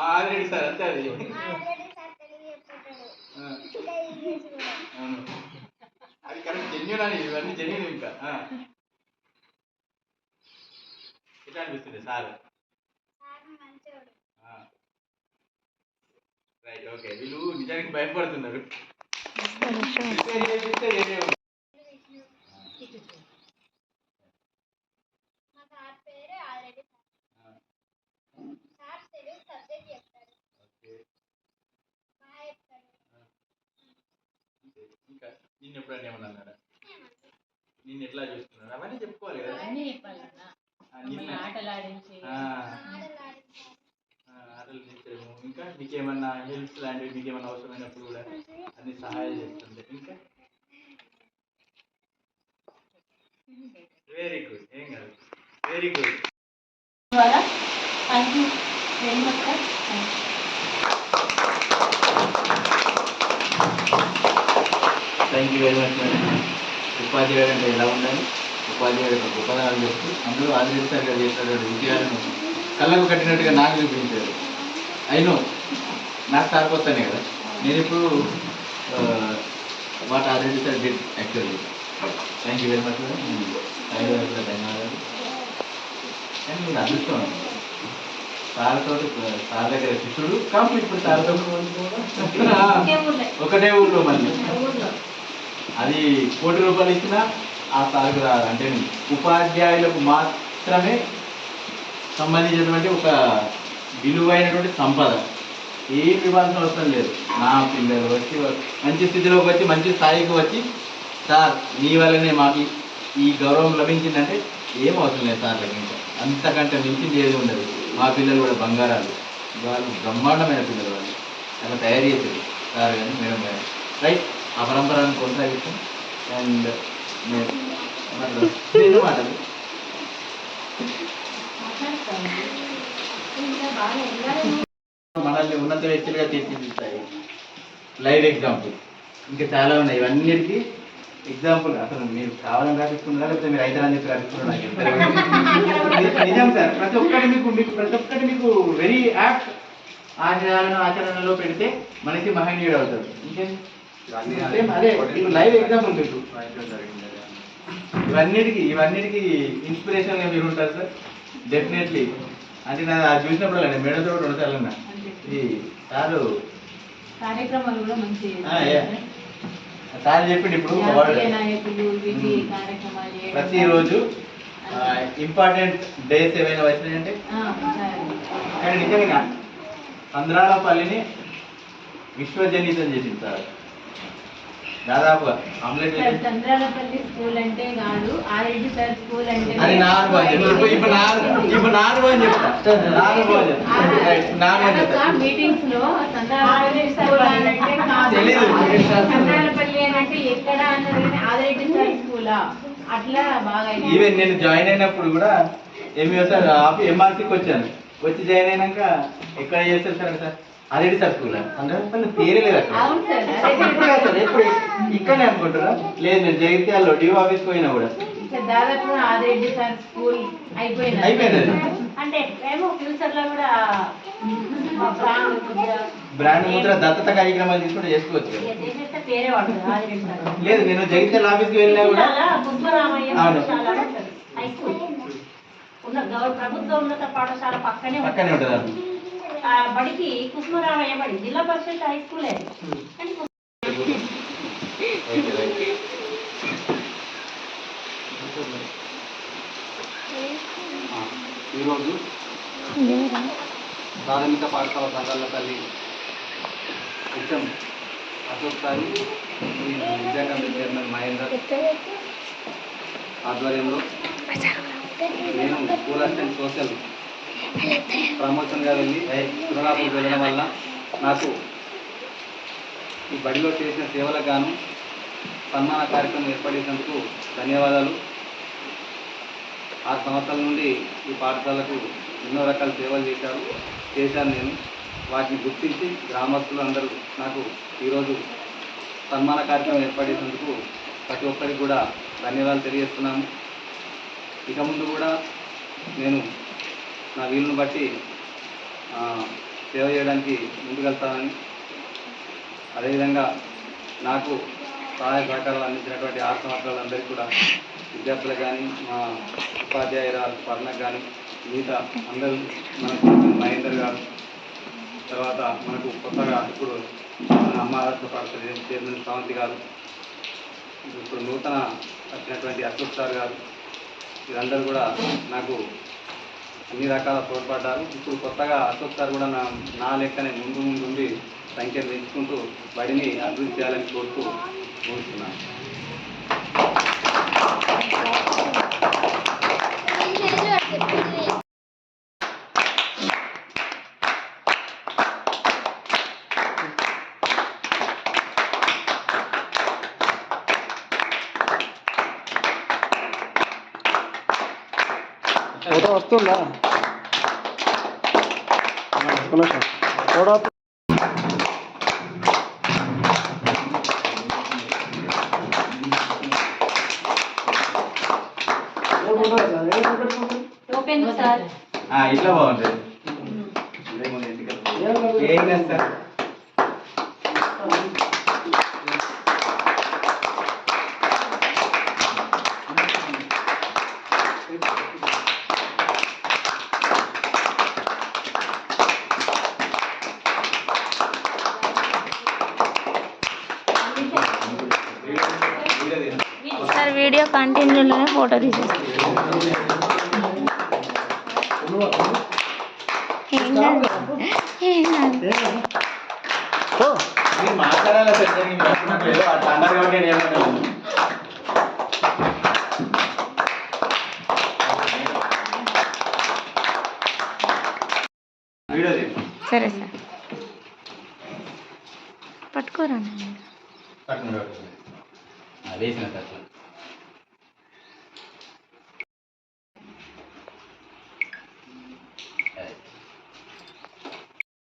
మా already sir అంతే అది. అది కరెక్ట్ జెన్యున్ అని ఇవన్నీ జెన్యున్ ఇంకా. ఆ. ఎట్లా అనిపిస్తుంది సార్? రైట్ ఓకే వీళ్ళు నిజానికి భయపడుతున్నారు ప్రిపేర్ చేపిస్తే ఏదే ఉంది. మా సార్ పేరు ఆల్రెడీ సార్ ఆ, సార్ తెలుగు సబ్జెక్ట్ చెప్తాడు ఓకే. బాగా చెప్తాడు అంతే. ఇంకా నిన్ను ఎప్పుడైనా ఏమన్నా అన్నారా నిన్ను ఎట్లా చూస్తున్నారు? అవన్నీ చెప్పుకోవాలి కదా. అన్నీ ఆ, మమ్మల్ని నిన్న ఆటలు ఆడించారు ఆ, ఆటలు తెచ్చాము ఇంకా నీకేమన్నా హెల్ప్ లాంటివి నీకేమన్నా అవసరమైనప్పుడు కూడా అన్ని సహాయం చేస్తుండే ఇంకా? వెరీ గుడ్ ఏం కాదు. వెరీ గుడ్ ద్వారా thank you very much sir thank you very much madam ఉపాధ్యాయుడు అంటే ఎలా ఉండాలి? ఉపాధ్యాయుడు యొక్క గొప్పదనాలు చెప్తూ అందులో ఆదరిస్తారుగా చేసినటువంటి విజయాలను కళ్ళకు కట్టినట్టుగా నాకు చూపించారు. అయినో నాకు సారిపోతానే కదా. నేను ఇప్పుడు what already sir did actually thank you very much madam ధన్యవాదాలు. ధన్యవాదాలు కానీ మీరు అదృష్టం సార్తో సార్ దగ్గర శిష్యుడు కాదు ఇప్పుడు సార్తో ఒకటే ఊళ్ళో మళ్ళీ. అది కోటి రూపాయలు ఇచ్చినా ఆ సార్కు రాదు. అంటే ఉపాధ్యాయులకు మాత్రమే సంబంధించినటువంటి ఒక విలువైనటువంటి సంపద. ఏం ఇవ్వాల్సిన అవసరం లేదు. నా పిల్లలు వచ్చి మంచి స్థితిలోకి వచ్చి మంచి స్థాయికి వచ్చి సార్ మీ వల్లనే మాకు ఈ గౌరవం లభించిందంటే ఏం అవసరం లేదు సార్ లభించ అంతకంటే మించింది ఏది ఉండదు. మా పిల్లలు కూడా బంగారాలు. వాళ్ళు బ్రహ్మాండమైన పిల్లలు వాళ్ళు. అలా తయారు చేసేది సార్ కానీ మేడం కానీ రైట్? ఆ పరంపరను కొనసాగిస్తాం. అండ్ నేను మాటలు మనల్ని ఉన్నత వ్యక్తులుగా తీర్చిదిద్దాయి లైవ్ ఎగ్జాంపుల్ ఇంకా చాలా ఉన్నాయి. ఇవన్నిటికీ ఎగ్జాంపుల్ అసలు మీరు కావాలని రాపిస్తున్నారా లేకపోతే మీరు అయితే అని చెప్పి రాపిస్తున్నారా నిజం సార్ ప్రతి ఒక్కటి మీకు మీకు ప్రతి ఒక్కటి మీకు వెరీ యాప్ట్ ఆచారాలను ఆచరణలో పెడితే మనిషి మహనీయుడు అవుతాడు. ఇంకేం? లైవ్ ఎగ్జాంపుల్ మీకు ఇవన్నిటికి ఇవన్నిటికి ఇన్స్పిరేషన్గా మీరు ఉంటారు సార్? డెఫినెట్లీ అంటే నా అది చూసినప్పుడు నేను మేడంతో కూడా సార్లు అన్నా. ఈ సారు కార్యక్రమాలు కూడా మంచి. సార్ చెప్పిండు ఇప్పుడు. ప్రతిరోజు ఇంపార్టెంట్ డేస్ ఏమైనా వచ్చినాయంటే. కానీ నిజంగా పంద్రాలపల్లిని విశ్వజనీతం చేసింది సార్. దాదాపుగా ఆమ్లెట్ సార్ చంద్రాలపల్లి స్కూల్ అంటే కాదు ఆర్ఎడ్డి సార్ స్కూల్ అంటే అది నా అనుభవం చెప్పు. ఇప్పుడు ఇప్పుడు నా ఇప్పుడు నా అనుభవం చెప్తా నా అనుభవం చెప్తా రైట్, నా అనుభవం చెప్తా మీటింగ్స్లో చంద్రాలపల్లి స్కూల్ అని అంటే కాదు. తెలీదు. చంద్రాలపల్లి అని అంటే ఎక్కడ అన్నది ఆల్రెడ్డి సార్ స్కూలా? అట్లా బాగా. ఈవెన్ నేను జాయిన్ అయినప్పుడు కూడా ఎంఈఓ సార్ ఎంఆర్సీకి వచ్చాను. వచ్చి జాయిన్ అయినాక ఎక్కడ చేస్తారు sir sir? Already sir school అంటే పేరే లేదు అక్కడ. సార్ ఎప్పుడు ఇక్కడనే అనుకుంటారా లేదు నేను జగిత్యాలలో డిఓ ఆఫీస్కి పోయినా కూడా. దాదాపు ఆదిరెడ్డి సార్ స్కూల్ అయిపోయింది. అయిపోయింది? అది. అంటే ఫ్యూచర్లో కూడా బ్రాండ్ ముద్ర దత్తత కార్యక్రమాలు తీసుకుంటే చేసుకోవచ్చు లేదు నేను జగిత్యాల ఆఫీస్కి వెళ్ళినా కూడా అవును. ప్రభుత్వ ఉన్నత పాఠశాల పక్కనే. పక్కనే ఉంటుంది? బడికి కుసుమరామయ్య బడి జిల్లా పరిషత్ హై స్కూలే రైట్. ఈరోజు ప్రాథమిక పాఠశాల సంఘాలపల్లి హెచ్ఎం అశోక్ సారు విద్యాకాంత చైర్మన్ మహేందర్ ఆధ్వర్యంలో నేను స్కూల్ అసిస్టెంట్ సోషల్ ప్రమోషన్గా వెళ్ళి తిరునాపూర్ వెళ్ళడం వల్ల నాకు ఈ బడిలో చేసిన సేవలకు గాను సన్మాన కార్యక్రమం ఏర్పడేసినందుకు ధన్యవాదాలు. ఆ సంవత్సరం నుండి ఈ పాఠశాలకు ఎన్నో రకాల సేవలు చేశారు. చేశాను నేను. వాటిని గుర్తించి గ్రామస్తులు అందరూ నాకు ఈరోజు సన్మాన కార్యక్రమం ఏర్పడేసినందుకు ప్రతి ఒక్కరికి కూడా ధన్యవాదాలు తెలియజేస్తున్నాము ఇక ముందు కూడా నేను నా వీలును బట్టి సేవ చేయడానికి ముందుకెళ్తానని అదేవిధంగా నాకు సహాయ సహకారాలు అందించినటువంటి ఆరు సంవత్సరాలందరికీ కూడా విద్యార్థులకు కానీ మా ఉపాధ్యాయురాలు పర్ణకు కానీ మిగతా అందరూ మనకు మహేందర్ గారు తర్వాత మనకు కొత్తగా ఇప్పుడు మన అమ్మ రాష్ట్ర పాఠశాల చైర్మన్ సావంతి గారు ఇప్పుడు నూతన వచ్చినటువంటి అశోక్ సార్ గారు వీరందరూ కూడా నాకు అన్ని రకాల తోడ్పడ్డారు ఇప్పుడు కొత్తగా అశోక్ సార్ కూడా నా నా లెక్కనే ముందు ముందు ఉండి సంఖ్యను పెంచుకుంటూ బడిని అభివృద్ధి చేయాలని కోరుతూ కోరుతున్నాను. ఫోటో వస్తుందా. ఫోటో ఇట్లా బాగుంటుంది. ఏం లేదు. ఏం లేదు సార్ సార్ వీడియో కంటిన్యూలోనే ఫోటో తీసేస్తాను ఏం కాదు ఏం కాదు ఓ, మీరు మాట్లాడాలి సార్ జరిగింది చెప్పినట్లేదు అట్లా అన్నారు కాబట్టి నేను ఏమన్నాను వీడియో తీయండి. సరే సార్. పట్టుకోరా వేసిన సార్